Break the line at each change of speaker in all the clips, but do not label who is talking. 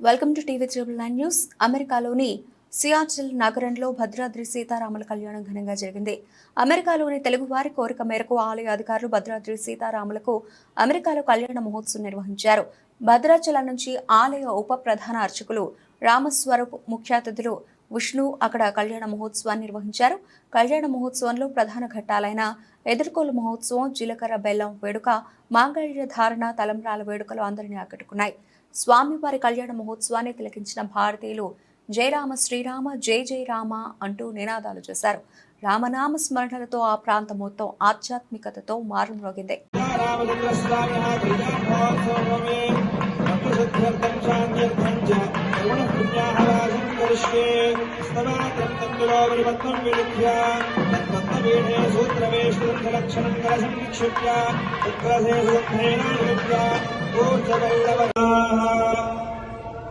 Welcome to TV triple nine news. అమెరికాలోని సియాచిల్ నగరంలో భద్రాద్రి సీతారాముల కళ్యాణం ఘనంగా జరిగింది. అమెరికాలోని తెలుగువారి కోరిక మేరకు ఆలయ అధికారులు భద్రాద్రి సీతారాములకు అమెరికాలో కళ్యాణ మహోత్సవం నిర్వహించారు. భద్రాచలం నుంచి ఆలయ ఉప ప్రధాన అర్చకులు రామస్వరూప్ ముఖ్య అతిథులు విష్ణు అక్కడ కళ్యాణ మహోత్సవాన్ని నిర్వహించారు. కళ్యాణ మహోత్సవంలో ప్రధాన ఘట్టాలైన ఎదుర్కోలు మహోత్సవం జీలకర్ర బెల్లం వేడుక మాంగళ్య ధారణ తలంబ్రాల వేడుకలు అందరినీ ఆకట్టుకున్నాయి. స్వామివారి కళ్యాణ మహోత్సవాన్ని తిలకించిన భారతీయులు జయరామ శ్రీరామ జై జై రామ అంటూ నినాదాలు చేశారు. రామనామ స్మరణలతో ఆ ప్రాంతం మొత్తం ఆధ్యాత్మికతతో మారుమ్రోగింది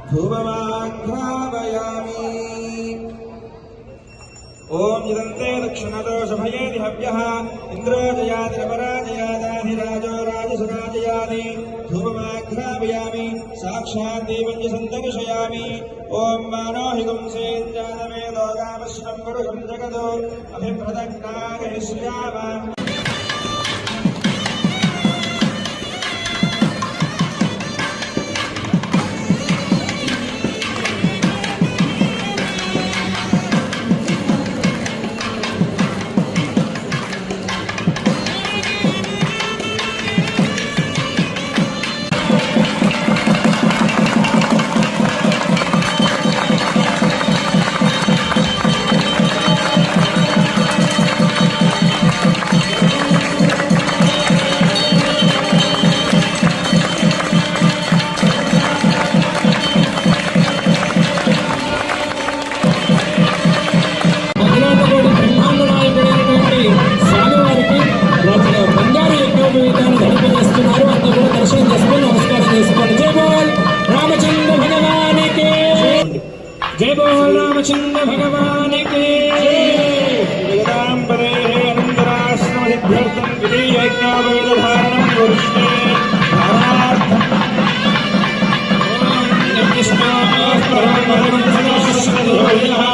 ధూమమాఘ్రావయామి ఓం ఇదంతే దక్షిణదోషభయేది హవ్యః ఇంద్రోజయాది నపరాజయాదాధిరాజో రాజసురాజయాని ధూపమాఘ్రాపయామి సాక్షాత్ దేవం చ సందర్శయామి ఓం మానోహితం సేంద్రానమే లోకామశ్రం పురుషం జగదో అభిప్రదగ్నాగహిష్యామ
అఖిలాండకోటి బోల్ భగవానికి.
జగదాంబరే అనంతరాశ్రమసిద్ధ్యర్థం విధీయజ్ఞావేదధారణం